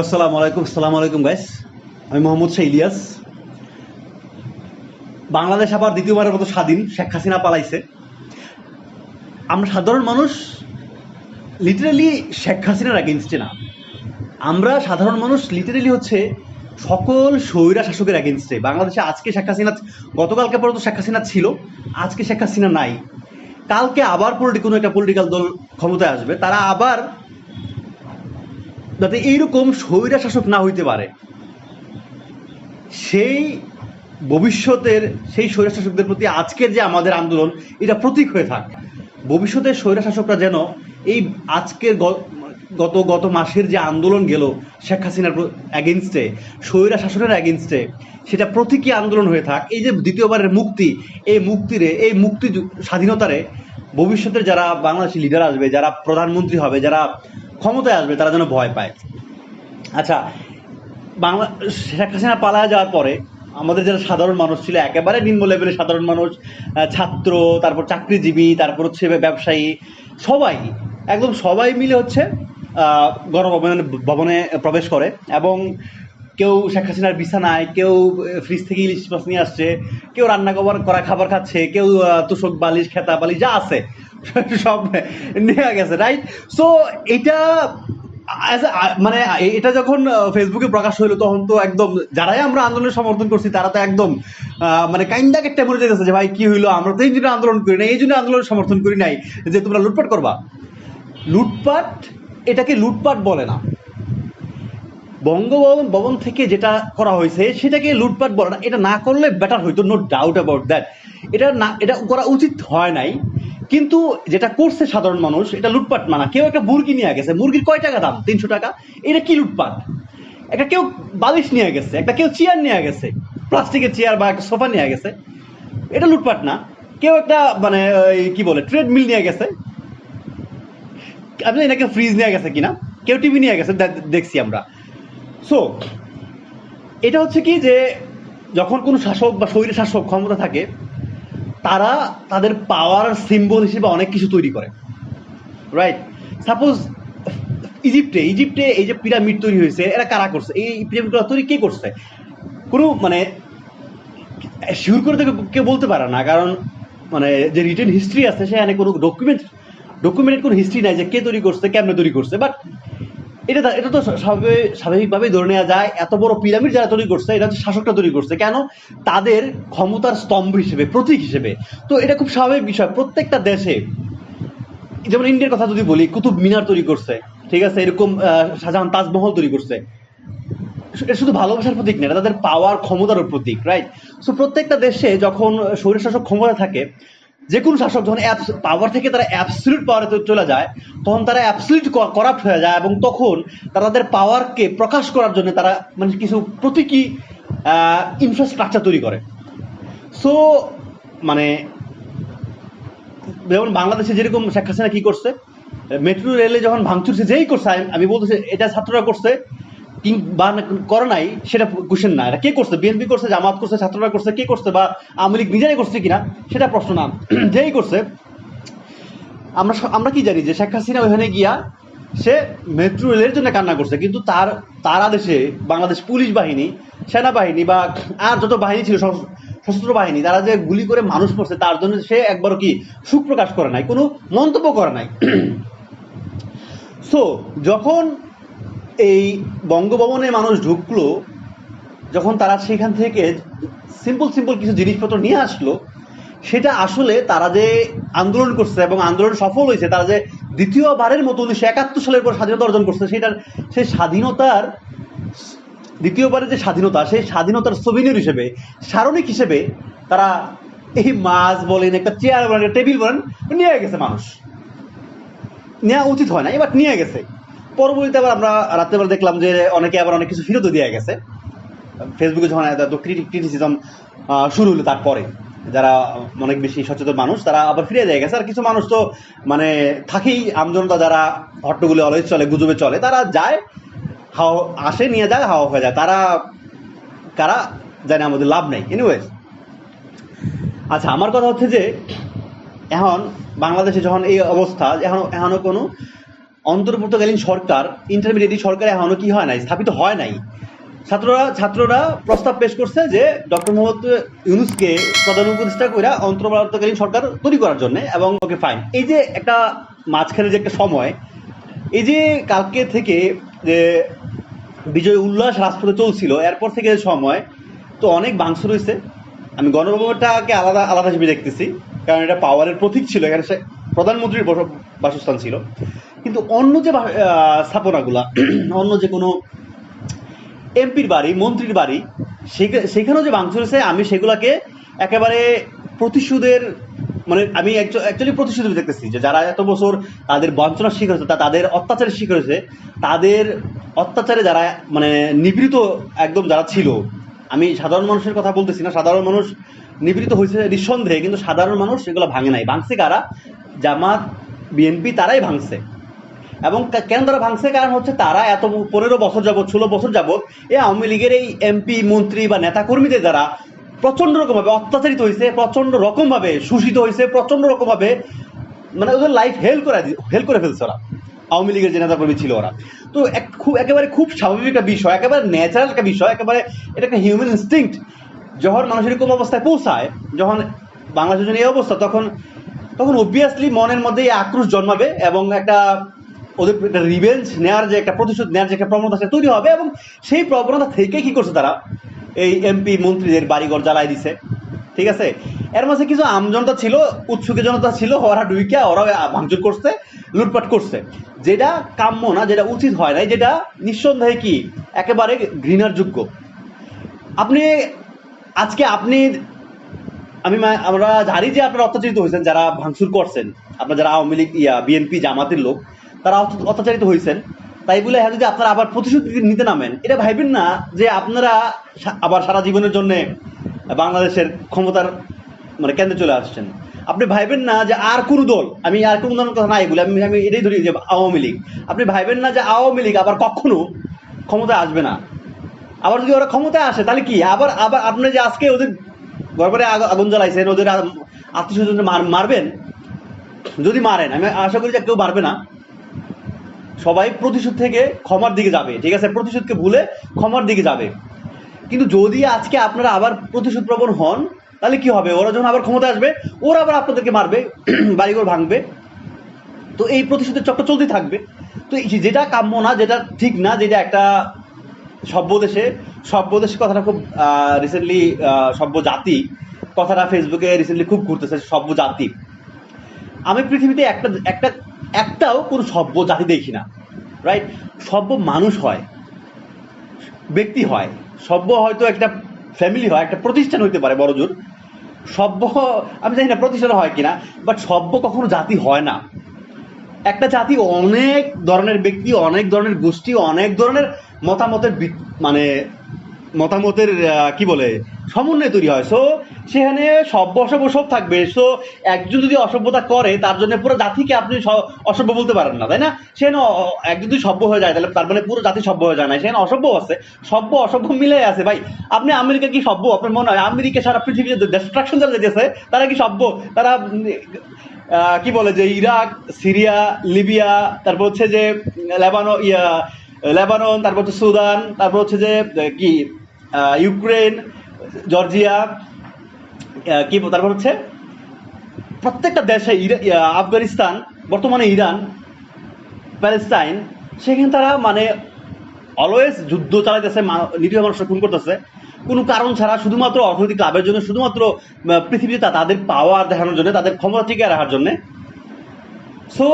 আসসালামু আলাইকুম আসসালামু আলাইকুম গাইস আমি মোহাম্মদ শাহ ইলিয়াস। বাংলাদেশ আবার দ্বিতীয়বারের মতো স্বাধীন, শেখ হাসিনা পালাইছে। আমরা সাধারণ মানুষ লিটারালি শেখ হাসিনার অ্যাগেনস্টে না। আমরা সাধারণ মানুষ লিটারালি হচ্ছে সকল স্বৈরা শাসকের অ্যাগেনস্টে বাংলাদেশে আজকে শেখ হাসিনা, গতকালকে পর্যন্ত শেখ হাসিনা ছিল, আজকে শেখ হাসিনা নাই। কালকে আবার পলিটি কোনো একটা পলিটিক্যাল দল ক্ষমতায় আসবে। তারা আবার যাতে এইরকম স্বৈরা শাসক না হইতে পারে। সেই ভবিষ্যতের, সেই স্বৈরা শাসকদের প্রতি আজকের যে আমাদের আন্দোলন, এটা প্রতীক হয়ে থাক। ভবিষ্যতের স্বৈরা শাসকরা যেন এই আজকের গত গত মাসের যে আন্দোলন গেল শেখ হাসিনার অ্যাগেনস্টে স্বৈরা শাসনের অ্যাগেনস্টে সেটা প্রতীকী আন্দোলন হয়ে থাক। এই যে দ্বিতীয়বারের মুক্তি, এই মুক্তিরে, এই মুক্তি স্বাধীনতারে ভবিষ্যতের যারা বাংলাদেশি লিডার আসবে, যারা প্রধানমন্ত্রী হবে, যারা ক্ষমতায় আসবে, তারা যেন ভয় পায়। আচ্ছা বাংলা, শেখ হাসিনা পালায় যাওয়ার পরে আমাদের যারা সাধারণ মানুষ ছিল, একেবারে নিম্ন লেভেলের সাধারণ মানুষ ছাত্র, তারপর চাকরিজীবী, তারপর হচ্ছে ব্যবসায়ী, সবাই, একদম সবাই মিলে হচ্ছে গণভবনে, ভবনে প্রবেশ করে এবং কেউ শেখ হাসিনার বিছানায়, কেউ ফ্রিজ থেকে ইলিশ মাছ নিয়ে আসছে, কেউ রান্না করার করা খাবার খাচ্ছে, কেউ তোষক বালিশ, খেতা বালিশ, যা আছে, সব নেওয়া গেছে রাইট সো এটা মানে এটা যখন ফেসবুকে প্রকাশ হইল, তখন তো একদম, যারাই আমরা আন্দোলনের সমর্থন করছি, তারা তো একদম মানে কাইন্ডা একটা মনে যেতেছে যে, ভাই, কি হইল? আমরা তো এই জন্য আন্দোলন করি না এই জন্য আন্দোলন সমর্থন করি নাই, যে তোমরা লুটপাট করবা। লুটপাট, এটাকে লুটপাট বলে না। বঙ্গভবন ভবন থেকে যেটা করা হয়েছে, সেটাকে লুটপাট বলে না, এটা না করলে বেটার হইতো নো ডাউট অ্যাবাউট দ্যাট এটা না, এটা করা উচিত হয় নাই, কিন্তু যেটা করছে সাধারণ মানুষ, এটা লুটপাট মানা। কেউ একটা মুরগি নিয়ে গেছে, মুরগির কয় টাকা দাম? তিনশো টাকা। এটা কি লুটপাট? একটা কেউ বালিশ নিয়ে গেছে, একটা কেউ চেয়ার নিয়ে গেছে প্লাস্টিকের চেয়ার বা একটা সোফা নিয়ে গেছে। এটা লুটপাট না। কেউ একটা মানে কি বলে ট্রেডমিল নিয়ে গেছে। আপনি কেউ ফ্রিজ নিয়ে গেছে কিনা? কেউ টিভি নিয়ে গেছে দেখছি আমরা। সো এটা হচ্ছে কি যে যখন কোনো শাসক বা শৈলী শাসক ক্ষমতা থাকে, তারা তাদের পাওয়ার সিম্বল হিসেবে অনেক কিছু তৈরি করে রাইট সাপোজ ইজিপ্টে ইজিপ্টে এই যে পিরামিড তৈরি হয়েছে, এরা কারা করছে? এই পিরামিডগুলো তৈরি কে করছে? কোনো মানে শিওর করে তো কেউ- বলতে পারে না, কারণ মানে যে রিটেন হিস্ট্রি আছে, সেখানে কোনো ডকুমেন্ট ডকুমেন্টেড কোনো হিস্ট্রি নাই যে কে তৈরি করছে, কেমনে তৈরি করছে বাট এটা এটা তো স্বাভাবিক, স্বাভাবিকভাবেই ধরে নেওয়া যায়, এত বড় পিরামিড যারা তৈরি করছে, এটা হচ্ছে শাসকটা তৈরি করছে, কেন? তাদের ক্ষমতার স্তম্ভ হিসেবে, প্রতীক হিসেবে। তো এটা খুব স্বাভাবিক বিষয়, প্রত্যেকটা দেশে, যেমন ইন্ডিয়ার কথা যদি বলি, কুতুব মিনার তৈরি করছে, ঠিক আছে? এরকম শাহজাহান তাজমহল তৈরি করছে। এটা শুধু ভালোবাসার প্রতীক না, এটা তাদের পাওয়ার ক্ষমতার প্রতীক রাইট সো প্রত্যেকটা দেশে যখন শরীর শাসক ক্ষমতা থাকে যে কোনো শাসক যখন পাওয়ার থেকে তারা অ্যাবসলিউট পাওয়ারে চলে যায়, তখন তারা অ্যাবসলিউট করাপ্ট হয়ে যায় এবং তখন তারা তাদের পাওয়ারকে প্রকাশ করার জন্য তারা মানে কিছু প্রতীকী ইনফ্রাস্ট্রাকচার তৈরি করে। সো মানে যেমন বাংলাদেশে যেরকম শেখ হাসিনা কি করছে মেট্রো রেলে যখন ভাঙচুর সে যেই করছে, আমি- আমি বলতেছি এটা ছাত্ররা করছে করে নাই, সেটা কোশ্চেন না। এটা কে করছে? বিএনপি করছে, জামাত করছে, ছাত্ররা করছে, কে করছে বা আওয়ামী লীগ নিজেরাই করছে কিনা, সেটা প্রশ্ন না। যেই করছে, আমরা আমরা কি জানি যে শেখ হাসিনা ওইখানে গিয়া সে মেট্রো রেলের জন্য কান্না করছে, কিন্তু তার তার আদেশে বাংলাদেশ পুলিশ বাহিনী, সেনাবাহিনী বা আর যত বাহিনী ছিল সশস্ত্র বাহিনী, তারা যে গুলি করে মানুষ মরছে, তার জন্য সে একবারও কি সুখ প্রকাশ করে নাই? কোনো মন্তব্য করে নাই। সো যখন এই বঙ্গভবনে মানুষ ঢুকলো, যখন তারা সেখান থেকে সিম্পল সিম্পল কিছু জিনিসপত্র নিয়ে আসলো, সেটা আসলে তারা যে আন্দোলন করছে এবং আন্দোলন সফল হয়েছে, তারা যে দ্বিতীয়বারের মতো উনিশশো একাত্তর সালের পর স্বাধীনতা অর্জন করছে, সেটার সেই স্বাধীনতার দ্বিতীয়বারের যে স্বাধীনতা, সেই স্বাধীনতার সোভিনিয়র হিসেবে সারণিক হিসেবে তারা এই মাছ বলেন, একটা চেয়ার বলেন, একটা টেবিল বলেন, নিয়ে গেছে মানুষ। নেওয়া উচিত হয় না এবার নিয়ে গেছে। পরবর্তীতে আবার আমরা রাত্রেবেলা দেখলাম যে অনেকে আবার অনেক কিছু ফেরতও দিয়ে গেছে। ফেসবুকে যখন ক্রিটিসিজম শুরু হলো তারপরে, যারা অনেক বেশি সচেতন মানুষ, তারা আবার ফিরে দিয়ে গেছে। আর কিছু মানুষ তো মানে থাকেই আমজনতা যারা হট্টগুলি অলওয়েজ চলে, গুজবে চলে, তারা যায় হাওয়া আসে, নিয়ে যায়, হাওয়া হয়ে যায়। তারা, কারা জানে আমাদের লাভ নেই। এনিওয়েজ আচ্ছা আমার কথা হচ্ছে যে, এখন বাংলাদেশে যখন এই অবস্থা, এখন এখনও কোনো অন্তর্বর্তীকালীন সরকার ইন্টারমিডিয়েট সরকার এখনও কি হয় নাই, স্থাপিত হয় নাই। ছাত্ররা ছাত্ররা প্রস্তাব পেশ করছে যে ডক্টর মোহাম্মদ ইউনুসকে প্রধান উপদেষ্টা করে অন্তর্বর্তীকালীন সরকার তৈরি করার জন্য এবং ওকে ফাইন এই যে একটা মাঝখানে যে একটা সময়, এই যে কালকে থেকে যে বিজয় উল্লাস রাজপথে চলছিল, এরপর থেকে যে সময়, তো অনেক ভাঙচুর রয়েছে আমি গণভবনটাকে আলাদা আলাদা হিসেবে দেখতেছি, কারণ এটা পাওয়ারের প্রতীক ছিল, এখানে প্রধানমন্ত্রীর বাসস্থান ছিল। কিন্তু অন্য যে স্থাপনাগুলা, অন্য যে কোনো এমপির বাড়ি, মন্ত্রীর বাড়ি সেখানেও যে ভাঙচুর হয়েছে, আমি সেগুলাকে একেবারে প্রতিশোধের মানে আমি অ্যাকচুয়ালি প্রতিশোধ দেখতেছি যে যারা এত বছর তাদের বঞ্চনার শিকার হয়েছে তাদের অত্যাচারের শিকার হয়েছে, তাদের অত্যাচারে যারা মানে নিবৃত একদম যারা ছিল, আমি সাধারণ মানুষের কথা বলতেছি না, সাধারণ মানুষ নিবৃত হয়েছে নিঃসন্দেহে, কিন্তু সাধারণ মানুষ সেগুলো ভাঙে নাই। ভাঙছে কারা? জামাত, বিএনপি তারাই ভাঙছে। এবং কেন তারা ভাঙছে? কারণ হচ্ছে তারা এত পনেরো বছর যাবত ষোলো বছর যাবত এই আওয়ামী লীগের এই এমপি, মন্ত্রী বা নেতা কর্মীদের দ্বারা প্রচণ্ড রকমভাবে অত্যাচারিত হয়েছে প্রচণ্ড রকমভাবে শোষিত হয়েছে প্রচণ্ড রকমভাবে মানে ওদের লাইফ হেল করে হেল করে ফেলছে ওরা। আওয়ামী লীগের যে নেতা কর্মী ছিল ওরা। তো এক, খুব, একেবারে খুব স্বাভাবিক একটা বিষয়, একেবারে ন্যাচারাল একটা বিষয়, একেবারে এটা একটা হিউম্যান ইনস্টিংক্ট যখন মানুষ এরকম অবস্থায় পৌঁছায়, যখন বাংলাদেশের জন্য এই অবস্থা, তখন তখন অবভিয়াসলি মনের মধ্যে এই আক্রোশ জন্মাবে এবং একটা ওদের একটা রিভেঞ্জ নেওয়ার যে একটা প্রতিশোধ নেওয়ার যে একটা প্রবণতা সেটা তৈরি হবে এবং সেই প্রবণতা থেকে কি করছে তারা? এই এমপি মন্ত্রীদের বাড়িঘর জ্বালাই দিছে। ঠিক আছে? এর মাঝে কিছু আমজনতা ছিল, উৎসুকে জনতা ছিল, ওরা ডুইকা ওরা ভাঙচুর করছে, লুটপাট করছে। যেটা কাম্য না, যেটা উচিত হয় নাই, যেটা নিঃসন্দেহে কি? একেবারে ঘৃণার যোগ্য। আপনি, আজকে আপনি আমি আমরা জানি যে আপনারা অত্যাচারিত হয়েছেন, যারা ভাঙচুর করছেন। আপনারা যারা আওয়ামী লীগ, ইয়া, বিএনপি জামাতের লোক, তারা অত্যাচারিত হয়েছেন। তাই বলে হ্যাঁ যদি আপনারা আবার প্রতিশোধ নিতে নামেন, এটা ভাইবেন না যে আপনারা আবার সারা জীবনের জন্য বাংলাদেশের ক্ষমতার মানে কেন্দ্রে চলে আসছেন। আপনি ভাইবেন না যে আর কোন দল, আমি আর কোন দলের কথা নাই বলে, আমি আমি এটাই ধরি যে আওয়ামী লীগ। আপনি ভাইবেন না যে আওয়ামী লীগ আবার কখনো ক্ষমতায় আসবে না। আবার যদি ওরা ক্ষমতায় আসে, তাহলে কি? আবার আবার আপনি যে আজকে ওদের আগ- আগুন জ্বালাইছেন ওদের আত্মীয় মারবেন? যদি মারেন, আমি আশা করি যে কেউ মারবে না। সবাই প্রতিশোধ থেকে ক্ষমার দিকে যাবে, ঠিক আছে? প্রতিশোধকে ভুলে ক্ষমার দিকে যাবে। কিন্তু যদি আজকে আপনারা আবার প্রতিশোধ প্রবণ হন, তাহলে কি হবে? ওরা যখন আবার ক্ষমতা আসবে, ওরা আবার আপনাদেরকে মারবে, বাড়িঘর ভাঙবে। তো এই প্রতিশোধের চক্র চলতে থাকবে। তো যেটা কাম্য না, যেটা ঠিক না, যেটা একটা সভ্য দেশে সভ্য দেশে কথাটা খুব রিসেন্টলি সভ্য জাতি কথাটা ফেসবুকে রিসেন্টলি খুব ঘুরতেছে সভ্য জাতি আমি পৃথিবীতে একটা একটা, একটাও কোনো সভ্য জাতি দেখি না রাইট সভ্য মানুষ হয়, ব্যক্তি হয়, সভ্য হয়তো একটা ফ্যামিলি হয়, একটা প্রতিষ্ঠান হইতে পারে, বড় জোর। সভ্য, আমি জানি না প্রতিষ্ঠান হয় কিনা বাট সভ্য কখনো জাতি হয় না। একটা জাতি অনেক ধরনের ব্যক্তি, অনেক ধরনের গোষ্ঠী, অনেক ধরনের মতামতের মানে মতামতের কি বলে, সমন্বয় তৈরি হয়। সো সেখানে সভ্য অসভ্য সব থাকবে। সো একজন যদি অসভ্যতা করে, তার জন্য পুরো জাতিকে আপনি অসভ্য বলতে পারেন না, তাই না? সেখানে একজন যদি সভ্য হয়ে যায়, তাহলে তার মানে পুরো জাতি সভ্য হয়ে যায় না। সেখানে অসভ্য আছে। সভ্য অসভ্য মিলে আছে। ভাই, আপনি আমেরিকা কি সভ্য? আপনার মনে হয় আমেরিকা সারা পৃথিবীতে ডিস্ট্রাকশন যারা যেতেছে, তারা কি সভ্য? তারা কি বলে যে ইরাক, সিরিয়া, লিবিয়া, তারপর হচ্ছে যে লেবানো ইয়া লেবানন, তারপর হচ্ছে সুদান, তারপর হচ্ছে যে কি ইউক্রেন জর্জিয়া কি, তারপর হচ্ছে প্রত্যেকটা দেশে আফগানিস্তান, বর্তমানে ইরান প্যালেস্টাইন সেখানে তারা মানে অলওয়েজ যুদ্ধ চালাইতেছে নিরীহ মানুষরা খুন করতেছে। কোনো কারণ ছাড়া শুধুমাত্র অর্থনৈতিক লাভের জন্য, শুধুমাত্র পৃথিবীতে তাদের পাওয়ার দেখানোর জন্য, তাদের ক্ষমতা টিকে রাখার জন্য। সো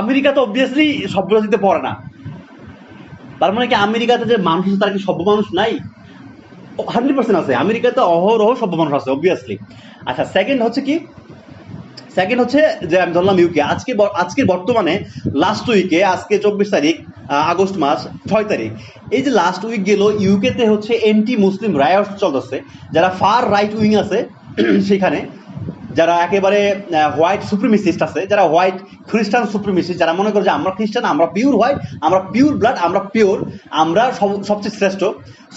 আমেরিকা তো অবভিয়াসলি সভ্য দিতে পড়ে না। তার মানে কি আমেরিকাতে যে মানুষ আছে, তারা কি সভ্য মানুষ নাই? হান্ড্রেড পার্সেন্ট আছে। আমেরিকাতে অহরহ সভ্য মানুষ আছে অবভিয়াসলি আচ্ছা সেকেন্ড হচ্ছে কি? সেকেন্ড হচ্ছে যে আমি ধরলাম ইউকে আজকে আজকে বর্তমানে লাস্ট উইকে আজকে চব্বিশ তারিখ আগস্ট মাস, ছয় তারিখ, এই যে লাস্ট উইক গেল ইউকেতে হচ্ছে এন্টি মুসলিম রায়ট চলতেছে। যারা ফার রাইট উইং আছে, সেখানে। যারা একেবারে হোয়াইট সুপ্রিমিসিস্ট আছে, যারা হোয়াইট খ্রিস্টান সুপ্রিমিসিস্ট যারা মনে করে যে আমরা খ্রিস্টান আমরা পিওর হোয়াইট আমরা পিওর ব্লাড আমরা পিওর আমরা সব- সবচেয়ে শ্রেষ্ঠ।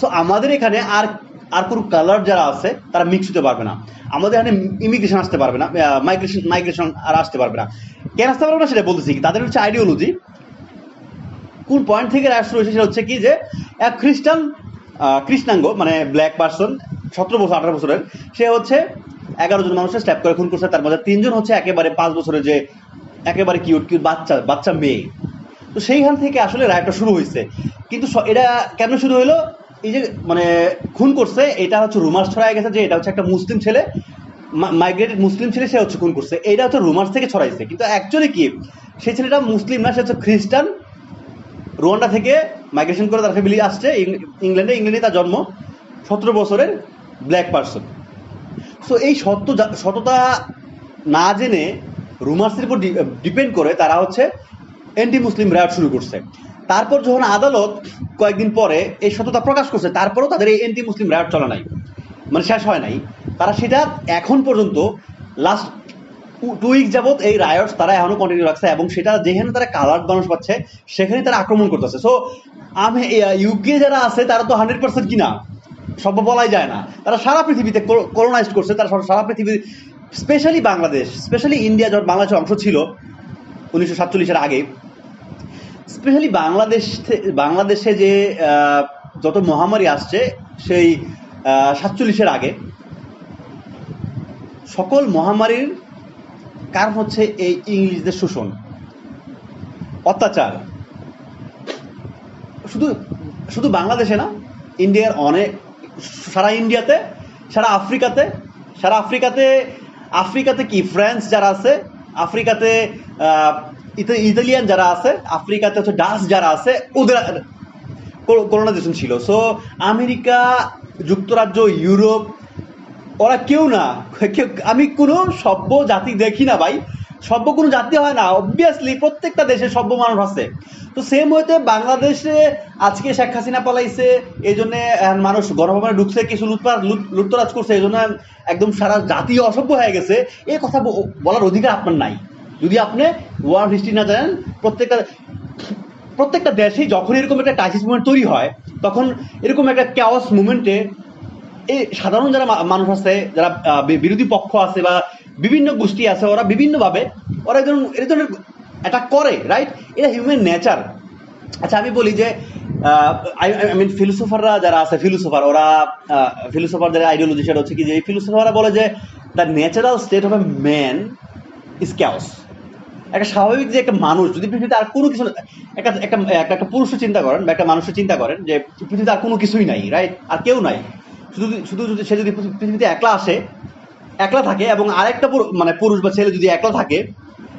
সো আমাদের এখানে আর আর কোনো কালার যারা আছে, তারা মিক্স হতে পারবে না। আমাদের এখানে ইমিগ্রেশন আসতে পারবে না মাইগ্রেশন মাইগ্রেশন আর আসতে পারবে না। কেন আসতে পারবে না সেটা বলতেছি তাদের হচ্ছে আইডিওলজি কোন পয়েন্ট থেকে রায় শুরু হয়েছে সেটা হচ্ছে কি যে, এক খ্রিস্টান কৃষ্ণাঙ্গ মানে ব্ল্যাক পার্সন সতেরো বছর, আঠারো বছরের, সে হচ্ছে এগারো জন মানুষের স্ট্যাপ করে, খুন করছে, তার মধ্যে তিনজন হচ্ছে একেবারে পাঁচ বছরের যে একেবারে কিউট কিউট বাচ্চা বাচ্চা মেয়ে। তো সেইখান থেকে আসলে রায়টা শুরু হয়েছে। কিন্তু এটা কেন শুরু হলো? এই যে মানে খুন করছে, এটা হচ্ছে রুমার্স ছড়ায় গেছে যে এটা হচ্ছে একটা মুসলিম ছেলে মাইগ্রেটেড মুসলিম ছেলে, সে হচ্ছে খুন করছে। এটা হচ্ছে রুমার্স থেকে ছড়াইছে। কিন্তু অ্যাকচুয়ালি কি, সেই ছেলেটা মুসলিম না, সে হচ্ছে খ্রিস্টান। রোয়ান্ডা থেকে মাইগ্রেশন করে তার ফ্যামিলি আসছে ইংল্যান্ডে। ইংল্যান্ডে তার জন্ম, সতেরো বছরের ব্ল্যাক পার্সন সো এই সত্য সততা না জেনে রুমার্সের উপর ডিপেন্ড করে তারা হচ্ছে অ্যান্টি মুসলিম রায়ট শুরু করছে। তারপর যখন আদালত কয়েকদিন পরে এই সততা প্রকাশ করছে, তারপরেও তাদের এই অ্যান্টি মুসলিম রায়ট চলা নাই। মানে শেষ হয় নাই। তারা সেটা এখন পর্যন্ত লাস্ট টু উইক যাবত এই রায়টস তারা এখনও কন্টিনিউ রাখছে এবং সেটা যেখানে তারা কালার মানুষ পাচ্ছে, সেখানে তারা আক্রমণ করতেছে। সো আমি ইউকে যারা আছে তারা তো হান্ড্রেড পার্সেন্ট কিনা? সব বলাই যায় না। তারা সারা পৃথিবীতে করোনাইজ করছে, তারা সারা পৃথিবী স্পেশালি বাংলাদেশ স্পেশালি ইন্ডিয়া যখন বাংলাদেশের অংশ ছিল, উনিশশো সাতচল্লিশের আগে স্পেশালি বাংলাদেশ বাংলাদেশে যে যত মহামারী আসছে, সেই সাতচল্লিশের আগে, সকল মহামারীর কারণ হচ্ছে এই ইংলিশদের শোষণ, অত্যাচার। শুধু শুধু বাংলাদেশে না ইন্ডিয়ার অনেক সারা ইন্ডিয়াতে, সারা আফ্রিকাতে সারা আফ্রিকাতে আফ্রিকাতে কি, ফ্রান্স যারা আছে, আফ্রিকাতে ইতালিয়ান যারা আছে, আফ্রিকাতে হচ্ছে ডাচ যারা আছে, ওদের কলোনাইজেশন ছিল। সো আমেরিকা, যুক্তরাজ্য, ইউরোপ, ওরা কেউ না আমি কোনো সভ্য জাতি দেখি না ভাই। সভ্য কোনো জাতি হয় না অবভিয়াসলি প্রত্যেকটা দেশে সভ্য মানুষ আছে। তো সেম হইতে বাংলাদেশে আজকে শেখ হাসিনা পালাইছে, এই জন্য মানুষ গণভবনে ঢুকছে, কিছু লুটপাট, লুট- লুটতরাজ করছে, এই জন্য একদম সারা জাতি অসভ্য হয়ে গেছে। এই কথা বলার অধিকার আপনার নাই। যদি আপনি ওয়ার্ল্ড হিস্ট্রি না জানেন, প্রত্যেকটা প্রত্যেকটা দেশেই যখন এরকম একটা ক্রাইসিস মুভমেন্ট তৈরি হয়, তখন এরকম একটা ক্যাওয়াস মুভমেন্টে এই সাধারণ যারা মানুষ আছে, যারা বিরোধী পক্ষ আছে বা বিভিন্ন গোষ্ঠী আছে, ওরা বিভিন্নভাবে, ওরা এই ধরনের এই ধরনের অ্যাটাক করে রাইট এটা হিউম্যান নেচার আচ্ছা আমি বলি যে আই মিন ফিলোসোফাররা যারা আছে ফিলোসোফার ওরা ফিলোসোফার যারা আইডিওলজি সেটা হচ্ছে কি যে ফিলোসোফাররা বলে যে the natural state of a man is chaos একটা স্বাভাবিক যে একটা মানুষ, যদি পৃথিবীতে আর কোনো কিছু একটা একটা একটা একটা পুরুষের চিন্তা করেন বা একটা মানুষের চিন্তা করেন যে, পৃথিবীতে আর কোনো কিছুই নাই রাইট আর কেউ নাই। শুধু শুধু যদি সে যদি পৃথিবীতে একলা আসে একলা থাকে এবং আরেকটা মানে পুরুষ বা ছেলে যদি একলা থাকে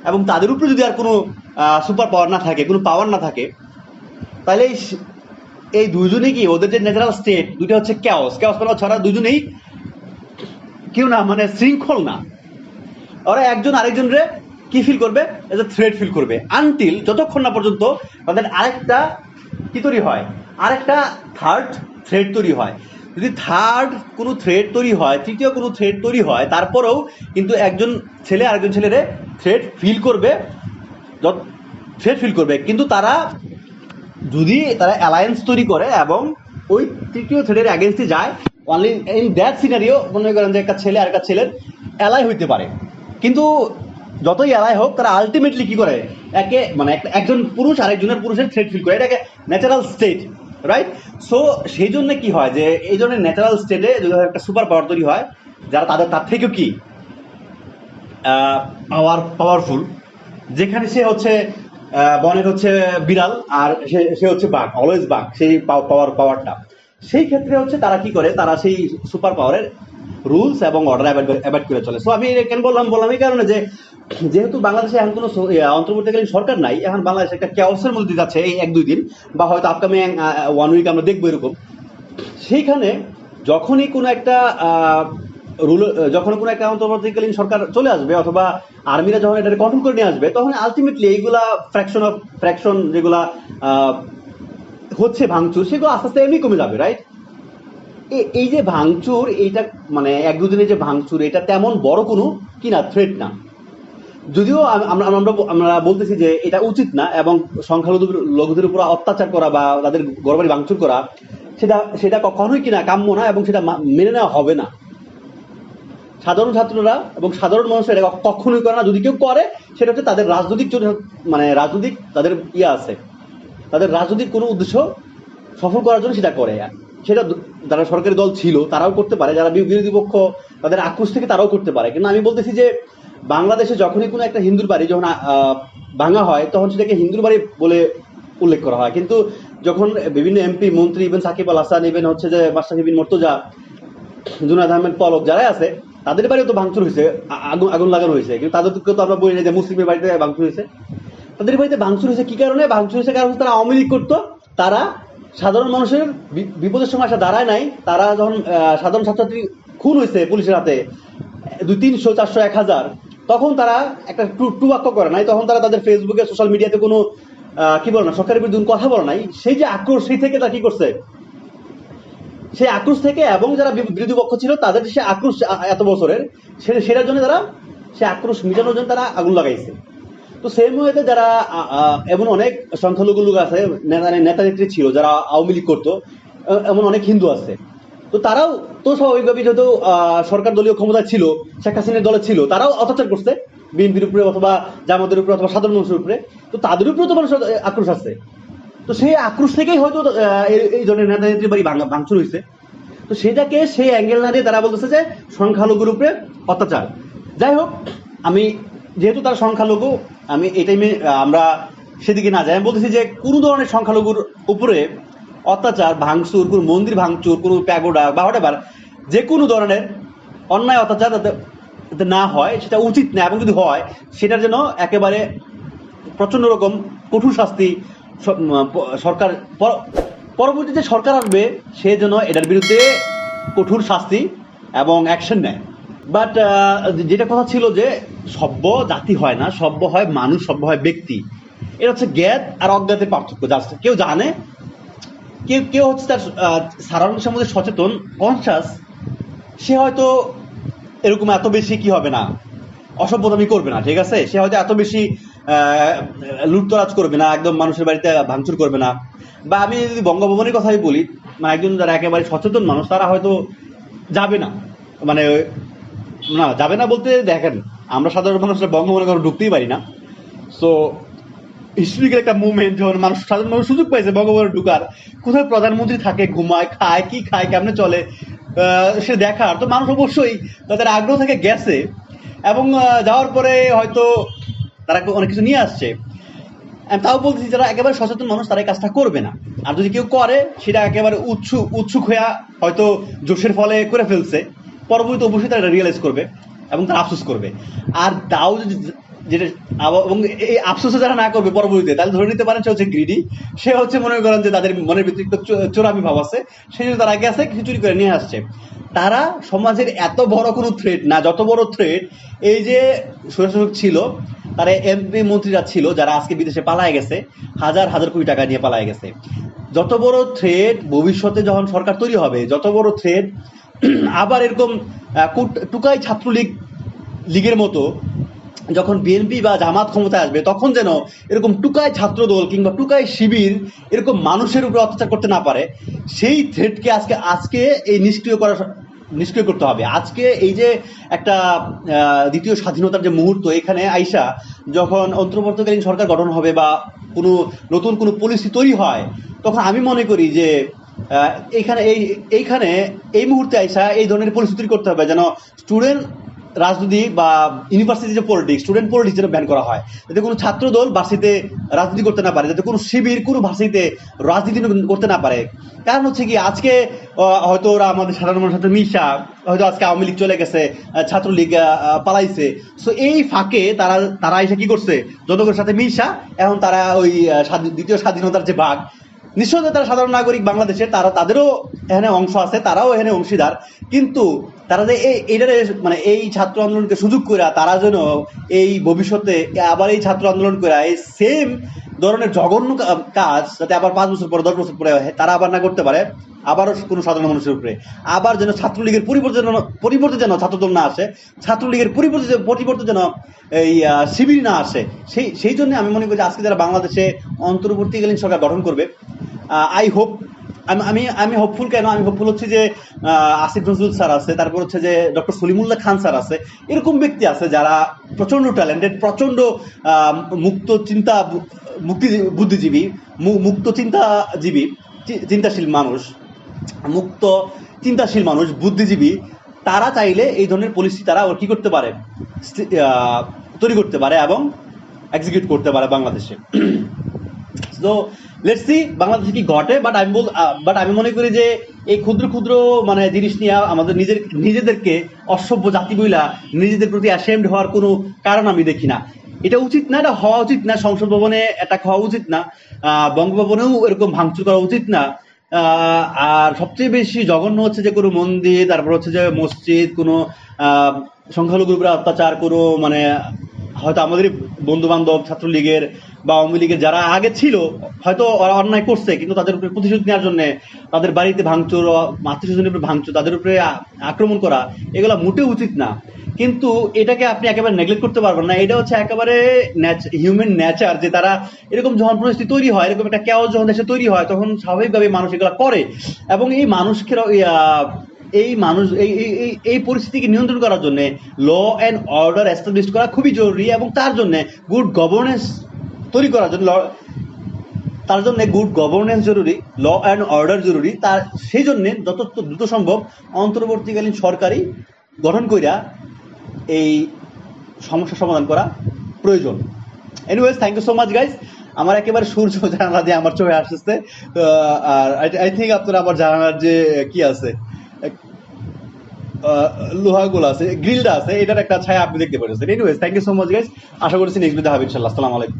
এবং তাদের উপরে যদি আর কোনো সুপার পাওয়ার না থাকে, কোনো পাওয়ার না থাকে, তাহলে এই দুজনেই কি ওদের যে ন্যাচারাল স্টেট দুইটা হচ্ছে ক্যাওস ক্যাওস মানে ছড়া দুজনেই কেউ না মানে শৃঙ্খল না। ওরা একজন আরেকজনরে কি ফিল করবে? এজ এ থ্রেড ফিল করবে। আনটিল যতক্ষণ না পর্যন্ত তাদের আরেকটা কি তৈরি হয়? আরেকটা থার্ড থ্রেড তৈরি হয়। যদি থার্ড কোনো থ্রেড তৈরি হয়, তৃতীয় কোনো থ্রেড তৈরি হয়, তারপরেও কিন্তু একজন ছেলে আরেকজন ছেলেরে থ্রেড ফিল করবে থ্রেড ফিল করবে। কিন্তু তারা যদি তারা অ্যালায়েন্স তৈরি করে এবং ওই তৃতীয় থ্রেডের অ্যাগেন্স্টে যায় অনলি ইন দ্যাট সিনারিও মনে করেন যে একটা ছেলে আর একটা ছেলের অ্যালাই হইতে পারে। কিন্তু যতই অ্যালাই হোক, তারা আলটিমেটলি কি করে? একে মানে একজন পুরুষ আরেকজনের পুরুষের থ্রেড ফিল করে। এটাকে ন্যাচারাল স্টেট রাইট সো সেই জন্য কি হয় যে, এই ধরনের ন্যাচারাল স্টেটে যদি একটা সুপার পাওয়ার তৈরি হয়, যারা তাদের, তার থেকেও কি? পাওয়ার পাওয়ারফুল যেখানে সে হচ্ছে বনের হচ্ছে বিড়াল আর সে সে হচ্ছে বাঘ অলওয়েজ বাঘ, সেই পাওয়ার পাওয়ারটা সেই ক্ষেত্রে হচ্ছে তারা কি করে? তারা সেই সুপার পাওয়ারের রুলস এবং অর্ডার অ্যাভয়েড করে চলে। সো আমি কেন বললাম বললাম এই কারণে যে, যেহেতু বাংলাদেশে এখন কোনো অন্তর্বর্তীকালীন সরকার নাই, এখন বাংলাদেশ একটা ক্যাওসের মধ্যে যাচ্ছে এই এক, দুই দিন, বা হয়তো আপকামিং ওয়ান উইক আমরা দেখব এরকম। সেইখানে যখনই কোনো একটা রুল যখন কোনো একটা অন্তর্বর্তীকালীন সরকার চলে আসবে, অথবা আর্মিরা যখন এটা কন্ট্রোল করে নিয়ে আসবে, তখন আলটিমেটলি এইগুলা ফ্র্যাকশন অফ ফ্র্যাকশন যেগুলা হচ্ছে ভাঙচুর, সেগুলো আস্তে আস্তে এমনি কমে যাবে রাইট এই যে ভাঙচুর, এইটা মানে এক দুদিনের যে ভাঙচুর, এটা তেমন বড় কোনো কি না থ্রেট না। যদিও আমরা আমরা বলতেছি যে এটা উচিত না এবং সংখ্যালঘু লঘুদের উপর অত্যাচার করা বা তাদের গড়বাড়ি ভাঙচুর করা, সেটা সেটা কখনোই কিনা কাম্য না এবং সেটা মেনে নেওয়া হবে না। সাধারণ ছাত্ররা এবং সাধারণ মানুষ এটা কখনোই করে না। যদি কেউ করে, সেটা হচ্ছে তাদের রাজনৈতিক মানে রাজনৈতিক তাদের ইয়ে আছে। তাদের রাজনৈতিক কোনো উদ্দেশ্য সফল করার জন্য সেটা করে। সেটা যারা সরকারি দল ছিল, তারাও করতে পারে। যারা বিরোধী পক্ষ, তাদের আক্রোশ থেকে তারাও করতে পারে। কিন্তু আমি বলতেছি যে, বাংলাদেশে যখনই কোনো একটা হিন্দুর বাড়ি যখন ভাঙা হয়, তখন সেটাকে হিন্দুর বাড়ি বলে উল্লেখ করা হয়। কিন্তু যখন বিভিন্ন এমপি, মন্ত্রী ইভেন সাকিব আল হাসান ইভেন হচ্ছে যে মাস্টার বিন মর্তজা জুনাদ আহমেদ পলক যারাই আছে, তাদের বাড়িও তো ভাঙচুর হয়েছে আগুন আগুন লাগানো হয়েছে। কিন্তু তাদেরকে তো আমরা বলি না যে মুসলিমের বাড়িতে ভাঙচুর হয়েছে। তাদের বাড়িতে ভাঙচুর হয়েছে কি কারণে? ভাঙচুর হয়েছে কারণ তারা আওয়ামী লীগ করতো, তারা সাধারণ মানুষের বিপদের সময় আসা দাঁড়ায় নাই, তারা যখন সাধারণ ছাত্রছাত্রী খুন হয়েছে পুলিশের হাতে, দুই তিনশো, চারশো, এক হাজার, তখন তারা একটা টু- টু বাক্য করে নাই, তখন তারা তাদের ফেসবুকে সোশ্যাল মিডিয়াতে কোনো কি বলে না, সরকারের বিরুদ্ধে কথা বলে নাই। সেই যে আক্রোশ, সেই থেকে তারা কি করছে? সেই আক্রোশ থেকে এবং যারা বিরোধী পক্ষ ছিল, তাদের সে আক্রোশ এত বছরের সেটার জন্য তারা, সে আক্রোশ মিটানোর জন্য তারা আগুন লাগাইছে। তো সেম ওয়েতে যারা এমন অনেক সংখ্যালঘু লোক আছে, নেতা নেতা নেত্রী ছিল, যারা আওয়ামী লীগ করতো এমন অনেক হিন্দু আছে। তো তারাও, তো স্বাভাবিকভাবেই যেহেতু সরকার দলীয় ক্ষমতা ছিল, শেখ হাসিনার দলে ছিল, তারাও অত্যাচার করছে, বিএনপির উপরে অথবা জামাতের উপরে অথবা সাধারণ মানুষের উপরে। তো তাদের উপরেও তো মানুষের আক্রোশ আছে। তো সেই আক্রোশ থেকেই হয়তো এই- ধরনের নেতা নেত্রী বাড়ি ভাঙা- ভাঙচুর হয়েছে। তো সেটাকে সেই অ্যাঙ্গেল না দিয়ে তারা বলতেছে যে, সংখ্যালঘুর উপরে অত্যাচার। যাই হোক, আমি যেহেতু তারা সংখ্যালঘু আমি এই টাইমে আমরা সেদিকে না যাই। আমি বলতেছি যে কোনো ধরনের সংখ্যালঘুর উপরে অত্যাচার, ভাঙচুর, কোনো মন্দির ভাঙচুর, কোনো প্যাগোডা বা হোটেবার যে কোনো ধরনের অন্যায় অত্যাচার যাতে না হয়, সেটা উচিত না। এবং যদি হয়, সেটার জন্য একেবারে প্রচণ্ড রকম কঠোর শাস্তি সরকার পর- পরবর্তীতে সরকার আসবে, সে যেন এটার বিরুদ্ধে কঠোর শাস্তি এবং অ্যাকশন নেয়। বাট যেটা কথা ছিল যে সভ্য জাতি হয় না, সভ্য হয় মানুষ, সভ্য হয় ব্যক্তি। এটা হচ্ছে জ্ঞাত আর অজ্ঞাতের পার্থক্য। জাস্ট কেউ জানে, কেউ কেউ হচ্ছে তার সারাউন্ডিং সম্বন্ধে সচেতন কনসাস সে হয়তো এরকম এত বেশি কি হবে না, অসভ্যতামি করবে না, ঠিক আছে? সে হয়তো এত বেশি লুটতরাজ করবে না, একদম মানুষের বাড়িতে ভাঙচুর করবে না। বা আমি যদি বঙ্গভবনের কথাই বলি মানে একজন যারা একেবারে সচেতন মানুষ, তারা হয়তো যাবে না। মানে না, যাবে না বলতে দেখেন, আমরা সাধারণ মানুষরা বঙ্গভবনে কোনো ঢুকতেই পারি না। সো হিস্ট্রিক্যাল একটা মুভমেন্ট যখন মানুষ সাধারণ মানুষ সুযোগ পাইছে বঙ্গভবনে ঢুকার, কোথায় প্রধানমন্ত্রী থাকে, ঘুমায়, খায়, কি খায়, কেমনে চলে সে দেখার। তো মানুষ অবশ্যই তাদের আগ্রহ থেকে গেছে এবং যাওয়ার পরে হয়তো তারা অনেক কিছু নিয়ে আসছে। তাও বলতেছি যারা একেবারে সচেতন মানুষ, তারা এই কাজটা করবে না। আর যদি কেউ করে, সেটা একেবারে উৎসুক উৎসুক হয়ে হয়তো জোশের ফলে করে ফেলছে। পরবর্তীতে অবশ্যই তারা রিয়েলাইজ করবে এবং তারা আফসোস করবে। আর তাও যেটা এবং এই আফসোসে যারা না করবে পরবর্তীতে, তাহলে ধরে নিতে পারেন সে হচ্ছে গ্রিডি সে হচ্ছে মনে করেন যে তাদের মনের ভিতরে একটু চোরামি ভাব আছে সেই জন্য তারা গেছে কিছু চুরি করে নিয়ে আসছে। তারা সমাজের এত বড় কোনো থ্রেট না, যত বড় থ্রেট এই যে স্বৈরশাসক ছিল, তারা এমপি মন্ত্রীরা ছিল, যারা আজকে বিদেশে পালায় গেছে, হাজার হাজার কোটি টাকা নিয়ে পালায় গেছে। যত বড় থ্রেট ভবিষ্যতে যখন সরকার তৈরি হবে, যত বড় থ্রেট আবার এরকম টুকাই ছাত্রলীগ, লীগের মতো যখন বিএনপি বা জামাত ক্ষমতায় আসবে, তখন যেন এরকম টুকায় ছাত্রদল কিংবা টুকায় শিবির এরকম মানুষের উপরে অত্যাচার করতে না পারে, সেই থ্রেটকে আজকে আজকে এই নিষ্ক্রিয় করা নিষ্ক্রিয় করতে হবে। আজকে এই যে একটা দ্বিতীয় স্বাধীনতার যে মুহূর্ত, এখানে আইসা যখন অন্তর্বর্তীকালীন সরকার গঠন হবে বা কোনো নতুন কোনো পলিসি তৈরি হয়, তখন আমি মনে করি যে এইখানে এই এইখানে এই মুহূর্তে আইসা এই ধরনের পরিস্থিতি করতে হবে যেন স্টুডেন্ট রাজনীতি বা ইউনিভার্সিটি যে পলিটিক্স স্টুডেন্ট পলিটিক্স যেন ব্যান করা হয়। যাতে কোনো ছাত্র দল ভার্সিতে রাজনীতি করতে না পারে, যাতে কোনো শিবির, কোনো ভার্সিতে রাজনীতি করতে না পারে। কারণ হচ্ছে কি, আজকে হয়তো ওরা আমাদের সাধারণ মানুষের সাথে মিশা, হয়তো আজকে আওয়ামী লীগ চলে গেছে ছাত্রলীগ পালাইছে। সো এই ফাঁকে তারা তারা এসে কি করছে? জনগণের সাথে মিশা, এখন তারা ওই দ্বিতীয় স্বাধীনতার যে ভাগ নিশ্চয়ই তারা সাধারণ নাগরিক বাংলাদেশে তারা তাদেরও এখানে অংশ আছে, তারাও এখানে অংশীদার। কিন্তু তারা যে এই এটারে মানে এই ছাত্র আন্দোলনকে সুযোগ করে তারা যেন এই ভবিষ্যতে আবার এই ছাত্র আন্দোলন করে এই সেম ধরনের জঘন্য কাজ যাতে আবার পাঁচ বছর পরে, দশ বছর পরে তারা আবার না করতে পারে, আবারও কোনো সাধারণ মানুষের উপরে। আবার যেন ছাত্রলীগের পরিবর্তে পরিবর্তে যেন ছাত্রদল না আসে, ছাত্রলীগের পরিবর্তে পরিবর্তে যেন এই শিবির না আসে, সেই সেই জন্য আমি মনে করি যে আজকে যারা বাংলাদেশে অন্তর্বর্তীকালীন সরকার গঠন করবে আই হোপ, আমি আমি আমি হোপফুল কেন? আমি হোপফুল হচ্ছে যে আসিফ নজরুল স্যার আছে, তারপর হচ্ছে যে, ডক্টর সলিমুল্লাহ খান স্যার আছে, এরকম ব্যক্তি আছে যারা প্রচণ্ড ট্যালেন্টেড প্রচণ্ড মুক্ত চিন্তা, মুক্তি, বুদ্ধিজীবী মুক্ত চিন্তাজীবী চিন্তাশীল মানুষ, মুক্ত, চিন্তাশীল মানুষ, বুদ্ধিজীবী, তারা চাইলে এই ধরনের পলিসি তারা ওর কি করতে পারে? তৈরি করতে পারে এবং এক্সিকিউট করতে পারে বাংলাদেশে। তো লেটস সি বাংলাদেশে কি ঘটে বাট আমি বল বাট আমি মনে করি যে এই ক্ষুদ্র ক্ষুদ্র মানে জিনিস নিয়ে আমাদের নিজের, নিজেদেরকে অসভ্য জাতি বইলা নিজেদের প্রতি অ্যাসেমড হওয়ার কোনো কারণ আমি দেখি না। এটা উচিত না, এটা হওয়া উচিত না, সংসদ ভবনে অ্যাটাক হওয়া উচিত না বঙ্গভবনেও এরকম ভাঙচুর করা উচিত না আর সবচেয়ে বেশি জঘন্য হচ্ছে যে কোনো মন্দির, তারপর হচ্ছে যে মসজিদ, কোনো সংখ্যালঘুর অত্যাচার কোনো মানে হয়তো আমাদের বন্ধু বান্ধব ছাত্রলীগের বা আওয়ামী লীগের যারা আগে ছিল, হয়তো ওরা অন্যায় করছে, কিন্তু তাদের উপরে প্রতিশোধ নেওয়ার জন্য তাদের বাড়িতে ভাঙচুর আত্মীয় স্বজনের উপরে ভাঙচুর, তাদের উপরে আক্রমণ করা, এগুলো মোটেও উচিত না। কিন্তু এটাকে আপনি একেবারে নেগলেক্ট করতে পারবেন না। এটা হচ্ছে একেবারে হিউম্যান নেচার যে তারা এরকম যখন পরিস্থিতি তৈরি হয়, এরকম একটা কেউ যখন দেশে তৈরি হয়, তখন স্বাভাবিকভাবে মানুষ এগুলো করে এবং এই মানুষকে এই মানুষ, এই- এই এই পরিস্থিতিকে নিয়ন্ত্রণ করার জন্য ল অ্যান্ড অর্ডার এস্টাবলিশ করা খুবই জরুরি এবং তার জন্য গুড গভর্নেন্স তৈরি করার জন্য তার জন্য গুড গভর্নেন্স জরুরি ল অ্যান্ড অর্ডার জরুরি। তার সেই জন্য যত দ্রুত সম্ভব অন্তর্বর্তীকালীন সরকারি গঠন কইরা এই সমস্যা সমাধান করা প্রয়োজন। Anyways thank you so much guys আমার একেবারে সূর্য জানালা দিয়ে আমার চোখে আসতেছে। আর আই থিঙ্ক আপনারা আমার জানালার যে, কি আছে? লোহাগুলো আছে গ্রিলটা আছে, এটার একটা ছায়া আপনি দেখতে পাচ্ছেন anyways thank you so much guys আশা করছি নেক্সট ভিডিও হবে, ইনশাল্লাহ। আসসালামু আলাইকুম।